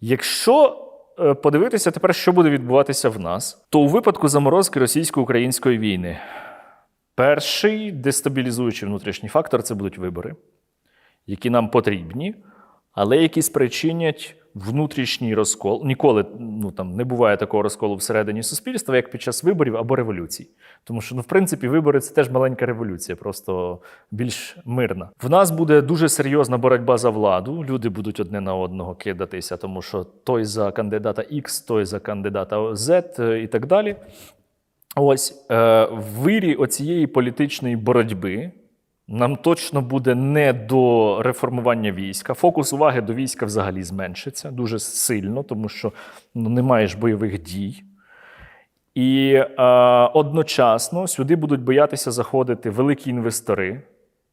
Якщо е, подивитися тепер, що буде відбуватися в нас, то у випадку заморозки російсько-української війни перший дестабілізуючий внутрішній фактор це будуть вибори, які нам потрібні, але які спричинять внутрішній розкол. Ніколи ну, там, не буває такого розколу всередині суспільства, як під час виборів або революцій. Тому що, ну, в принципі, вибори це теж маленька революція, просто більш мирна. В нас буде дуже серйозна боротьба за владу. Люди будуть одне на одного кидатися, тому що той за кандидата X, той за кандидата Z е, і так далі. Ось е, в вирі оцієї політичної боротьби нам точно буде не до реформування війська. Фокус уваги до війська взагалі зменшиться дуже сильно, тому що ну, немає ж бойових дій. І е, одночасно сюди будуть боятися заходити великі інвестори,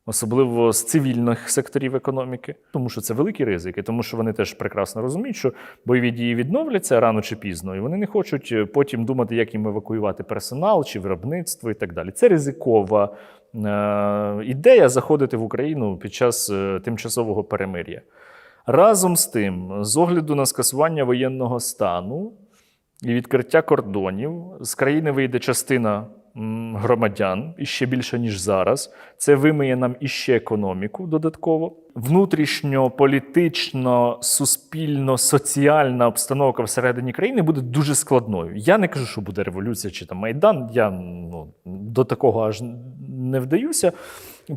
особливо з цивільних секторів економіки, тому що це великі ризики, тому що вони теж прекрасно розуміють, що бойові дії відновляться рано чи пізно, і вони не хочуть е, потім думати, як їм евакуювати персонал чи виробництво і так далі. Це ризикова е, ідея заходити в Україну під час е, тимчасового перемир'я. Разом з тим, з огляду на скасування воєнного стану і відкриття кордонів, з країни вийде частина громадян іще більше, ніж зараз. Це вимиє нам іще економіку додатково. Внутрішньополітично, суспільно-соціальна обстановка всередині країни буде дуже складною. Я не кажу, що буде революція чи там майдан. Я ну, до такого аж не вдаюся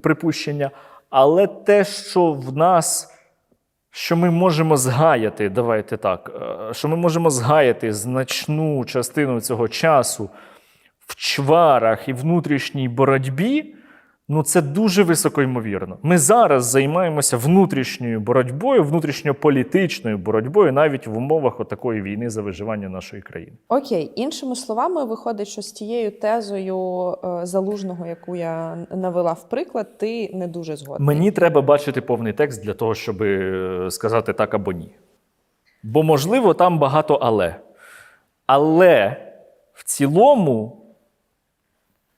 припущення. Але те, що в нас що ми можемо згаяти, давайте так, е, що ми можемо згаяти значну частину цього часу в чварах і внутрішній боротьбі, ну це дуже високоймовірно. Ми зараз займаємося внутрішньою боротьбою, внутрішньополітичною боротьбою, навіть в умовах отакої війни за виживання нашої країни. Окей, іншими словами, виходить, що з тією тезою е, залужного, яку я навела в приклад, ти не дуже згодний. Мені треба бачити повний текст для того, щоб е, сказати так або ні. Бо, можливо, там багато але. Але в цілому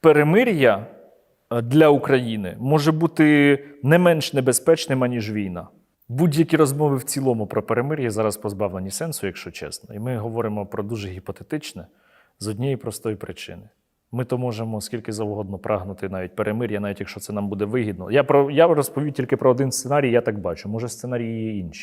перемир'я е, для України може бути не менш небезпечним, аніж війна. Будь-які розмови в цілому про перемир'я зараз позбавлені сенсу, якщо чесно. І ми говоримо про дуже гіпотетичне з однієї простої причини. Ми то можемо скільки завгодно прагнути навіть перемир'я, навіть якщо це нам буде вигідно. Я про я розповів тільки про один сценарій, я так бачу. Може, сценарії є інші.